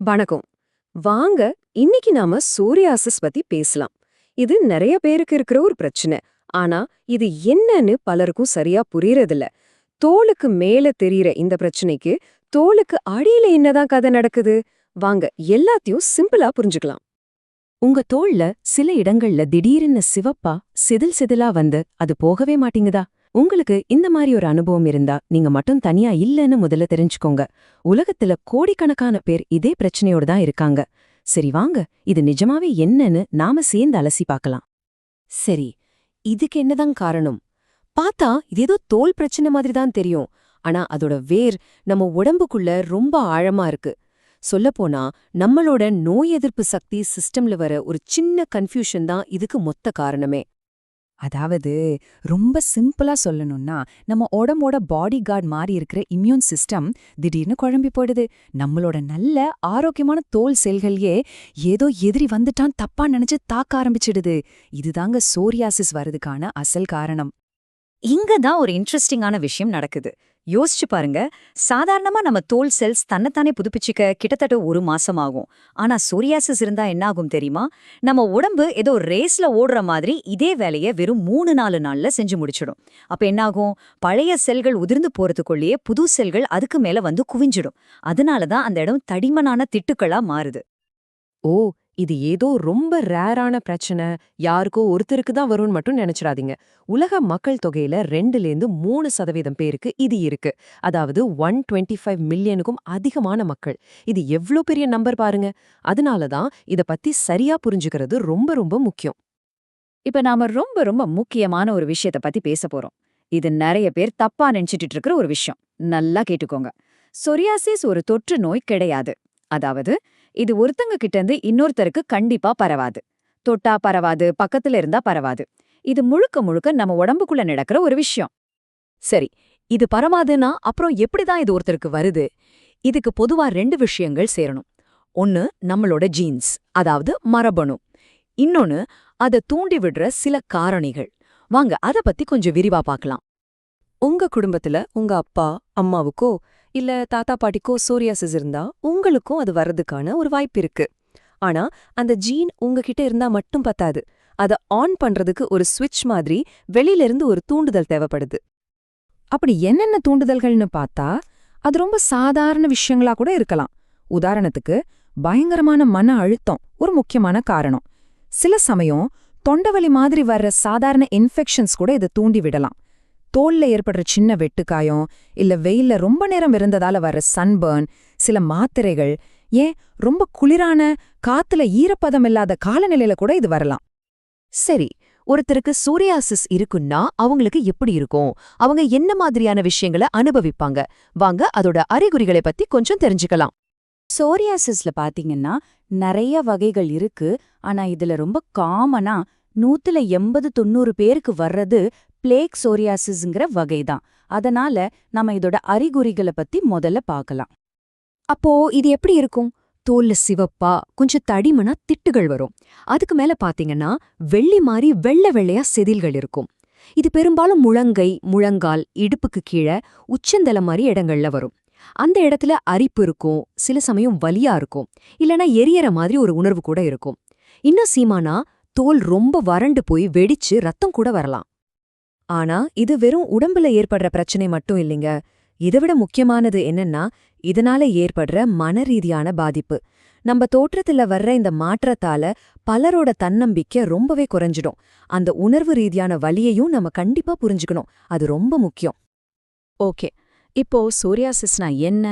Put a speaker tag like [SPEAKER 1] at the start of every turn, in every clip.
[SPEAKER 1] வணக்கம். வாங்க இன்னைக்கு நாம சோரியாசிஸ் பத்தி பேசலாம். இது நிறைய பேருக்கு இருக்கிற ஒரு பிரச்சனை. ஆனா இது என்னன்னு பலருக்கும் சரியா புரியறதில்ல. தோலுக்கு மேல தெரியற இந்த பிரச்சனைக்கு தோலுக்கு அடியில என்னதான் கதை நடக்குது? வாங்க எல்லாத்தையும் சிம்பிளா புரிஞ்சுக்கலாம்.
[SPEAKER 2] உங்க தோள்ல சில இடங்கள்ல திடீர்னு சிவப்பா சிதில் சிதிலா வந்து அது போகவே மாட்டீங்குதா? உங்களுக்கு இந்த மாதிரி ஒரு அனுபவம் இருந்தா நீங்க மட்டும் தனியா இல்லைன்னு முதல்ல தெரிஞ்சுக்கோங்க. உலகத்துல கோடிக்கணக்கான பேர் இதே பிரச்சனையோட தான் இருக்காங்க. சரி வாங்க இது நிஜமாவே என்னன்னு நாம சேர்ந்து அலசி பார்க்கலாம்.
[SPEAKER 1] சரி இதுக்கு என்னதான் காரணம்? பார்த்தா இது ஏதோ தோல் பிரச்சனை மாதிரி தான் தெரியும். ஆனா அதோட வேர் நம்ம உடம்புக்குள்ள ரொம்ப ஆழமா இருக்கு. சொல்லப்போனா நம்மளோட நோய் எதிர்ப்பு சக்தி சிஸ்டம்ல வர ஒரு சின்ன கன்ஃபியூஷன் தான் இதுக்கு மொத்த காரணமே.
[SPEAKER 3] அதாவது ரொம்ப சிம்பிளா சொல்லணும்னா நம்ம உடம்போட பாடி கார்டு மாதிரி இருக்கிற இம்யூன் சிஸ்டம் திடீர்னு குழம்பி போயிடுது. நம்மளோட நல்ல ஆரோக்கியமான தோல் செல்கள்யே ஏதோ எதிரி வந்துட்டான் தப்பா நினைச்சு தாக்க ஆரம்பிச்சிடுது. இதுதாங்க சோரியாசிஸ் வர்றதுக்கான அசல் காரணம்.
[SPEAKER 4] இங்க தான் ஒரு இன்ட்ரெஸ்டிங்கான விஷயம் நடக்குது. யோசிச்சு பாருங்க. சாதாரணமா நம்ம தோல் செல்ஸ் தன்னைத்தானே புதுப்பிச்சுக்க கிட்டத்தட்ட ஒரு மாசம் ஆகும் ஆனா சோரியாசிஸ் இருந்தா என்ன ஆகும் தெரியுமா? நம்ம உடம்பு ஏதோ ரேஸ்ல ஓடுற மாதிரி இதே வேலையை வெறும் மூணு நாலு நாள்ல செஞ்சு முடிச்சிடும். அப்ப என்னாகும்? பழைய செல்கள் உதிர்ந்து போறதுக்குள்ளேயே புது செல்கள் அதுக்கு மேல வந்து குவிஞ்சிடும். அதனாலதான் அந்த இடம் தடிமனான திட்டுக்களா மாறுது.
[SPEAKER 1] ஓ இது ஏதோ ரொம்ப ரேரான பிரச்சனை. யாருக்கோ ஒருத்தருக்கு தான் வரும்னு மட்டும் நினைச்சிடாதீங்க. உலக மக்கள் தொகையில ரெண்டுலேருந்து மூணு சதவீதம் பேருக்கு இது இருக்கு. அதாவது ஒன் டுவெண்ட்டி ஃபைவ் மில்லியனுக்கும் அதிகமான மக்கள். இது எவ்ளோ பெரிய நம்பர் பாருங்க. அதனால தான் இத பத்தி சரியா புரிஞ்சுக்கிறது ரொம்ப ரொம்ப முக்கியம்.
[SPEAKER 4] இப்ப நாம ரொம்ப ரொம்ப முக்கியமான ஒரு விஷயத்த பத்தி பேச போறோம். இது நிறைய பேர் தப்பா நினைச்சிட்டு இருக்கிற ஒரு விஷயம். நல்லா கேட்டுக்கோங்க. சொரியாசிஸ் ஒரு தொற்று நோய் கிடையாது. அதாவது இது ஒருத்தங்க கிட்ட இருந்து இன்னொருத்தருக்கு கண்டிப்பா பரவாது. தொட்டா பரவாது பக்கத்துல இருந்தா பரவாது. இது முழுக்க முழுக்க நம்ம உடம்புக்குள்ள நடக்கிற ஒரு விஷயம்.
[SPEAKER 2] சரி இது பரவாதுன்னா அப்புறம் எப்படிதான் இது ஒருத்தருக்கு வருது? இதுக்கு பொதுவா ரெண்டு விஷயங்கள் சேரணும். ஒன்னு நம்மளோட ஜீன்ஸ் அதாவது மரபணு. இன்னொன்னு அதை தூண்டி விடுற சில காரணிகள். வாங்க அத பத்தி கொஞ்சம் விரிவா பார்க்கலாம்.
[SPEAKER 1] உங்க குடும்பத்துல உங்க அப்பா அம்மாவுக்கோ இல்ல தாத்தா பாட்டிக்கோ சோரியாசிஸ் இருந்தா உங்களுக்கும் அது வர்றதுக்கான ஒரு வாய்ப்பு இருக்கு. ஆனா அந்த ஜீன் உங்ககிட்ட இருந்தா மட்டும் பத்தாது. அத ஆன் பண்றதுக்கு ஒரு ஸ்விட்ச் மாதிரி வெளியிலிருந்து ஒரு தூண்டுதல் தேவைப்படுது.
[SPEAKER 3] அப்படி என்னென்ன தூண்டுதல்கள்னு பார்த்தா அது ரொம்ப சாதாரண விஷயங்களா கூட இருக்கலாம். உதாரணத்துக்கு பயங்கரமான மன அழுத்தம் ஒரு முக்கியமான காரணம். சில சமயம் தொண்டவலி மாதிரி வர்ற சாதாரண இன்ஃபெக்ஷன்ஸ் கூட இதை தூண்டி விடலாம். தோல்ல ஏற்படுற சின்ன வெட்டுக்காயம் இல்ல வெயில்ல ரொம்ப நேரம் இருந்ததால வர்ற சன்பர்ன் சில மாத்திரைகள் ஏன் ரொம்ப குளிரான காத்துல ஈரப்பதம் இல்லாத காலநிலையில கூட இது வரலாம்.
[SPEAKER 2] சரி ஒருத்தருக்கு சூரியாசிஸ் இருக்குன்னா அவங்களுக்கு எப்படி இருக்கும்? அவங்க என்ன மாதிரியான விஷயங்களை அனுபவிப்பாங்க? வாங்க அதோட அறிகுறிகளை பத்தி கொஞ்சம் தெரிஞ்சுக்கலாம்.
[SPEAKER 5] சோரியாசிஸ்ல பாத்தீங்கன்னா நிறைய வகைகள் இருக்கு. ஆனா இதுல ரொம்ப காமனா நூத்துல எண்பது தொண்ணூறு பேருக்கு வர்றது பிளேக் சோரியாசிஸ்ங்கிற வகைதான். அதனால நம்ம இதோட அறிகுறிகளை பத்தி முதல்ல பார்க்கலாம்.
[SPEAKER 1] அப்போ இது எப்படி இருக்கும்? தோல்ல சிவப்பா கொஞ்சம் தடிமனா திட்டுகள் வரும். அதுக்கு மேல பாத்தீங்கன்னா வெள்ளி மாதிரி வெள்ளை வெள்ளையா செதில்கள் இருக்கும். இது பெரும்பாலும் முழங்கை முழங்கால் இடுப்புக்கு கீழே உச்சந்தலை மாதிரி இடங்கள்ல வரும். அந்த இடத்துல அரிப்பு இருக்கும் சில சமயம் வலியா இருக்கும். இல்லனா எரியற மாதிரி ஒரு உணர்வு கூட இருக்கும். இன்னும் சீமானா தோல் ரொம்ப வறண்டு போய் வெடிச்சு ரத்தம் கூட வரலாம். ஆனா இது வெறும் உடம்புல ஏற்படுற பிரச்சனை மட்டும் இல்லைங்க. இதைவிட முக்கியமானது என்னன்னா இதனால ஏற்படுற மனரீதியான பாதிப்பு. நம்ம தோற்றத்துல வர்ற இந்த மாற்றத்தால பலரோட தன்னம்பிக்கை ரொம்பவே குறைஞ்சிடும். அந்த உணர்வு ரீதியான வழியையும் நம்ம கண்டிப்பா புரிஞ்சுக்கணும். அது ரொம்ப முக்கியம்.
[SPEAKER 5] ஓகே. இப்போ சூர்யாசிஸ்னா என்ன?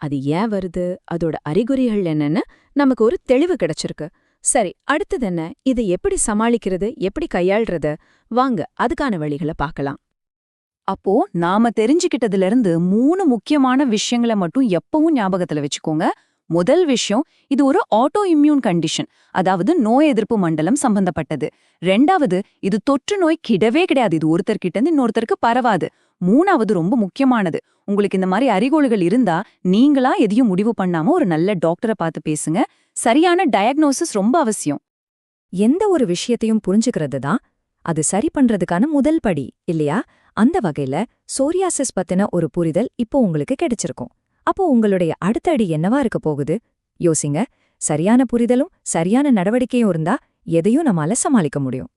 [SPEAKER 5] அது ஏன் வருது? அதோட அறிகுறிகள் என்னன்னு நமக்கு ஒரு தெளிவு கிடைச்சிருக்கு. சரி அடுத்தது என்ன? இதை எப்படி சமாளிக்கிறது? எப்படி கையாள்றது? வாங்க அதுக்கான வழிகளை பார்க்கலாம். அப்போ நாம தெரிஞ்சுக்கிட்டதுல இருந்து மூணு முக்கியமான விஷயங்களை மட்டும் எப்பவும் ஞாபகத்துல வச்சுக்கோங்க. முதல் விஷயம் இது ஒரு ஆட்டோ இம்யூன் கண்டிஷன் அதாவது நோய் எதிர்ப்பு மண்டலம் சம்பந்தப்பட்டது. ரெண்டாவது இது தொற்று நோய் கிடவே கிடையாது. இது ஒருத்தர்கிட்ட இருந்து இன்னொருத்தருக்கு பரவாது. மூணாவது ரொம்ப முக்கியமானது உங்களுக்கு இந்த மாதிரி அறிகோள்கள் இருந்தா நீங்களா எதையும் முடிவு பண்ணாம ஒரு நல்ல டாக்டரை பார்த்து பேசுங்க. சரியான டயக்னோசிஸ் ரொம்ப அவசியம்.
[SPEAKER 1] எந்த ஒரு விஷயத்தையும் புரிஞ்சுக்கிறது தான் அது சரி பண்றதுக்கான முதல் படி இல்லையா? அந்த வகையில சோரியாசிஸ் பத்தின ஒரு புரிதல் இப்போ உங்களுக்கு கிடைச்சிருக்கும். அப்போ உங்களுடைய அடுத்த அடி என்னவா இருக்க போகுது?
[SPEAKER 3] யோசிங்க. சரியான புரிதலும் சரியான நடவடிக்கையும் இருந்தா எதையும் நம்மால சமாளிக்க முடியும்.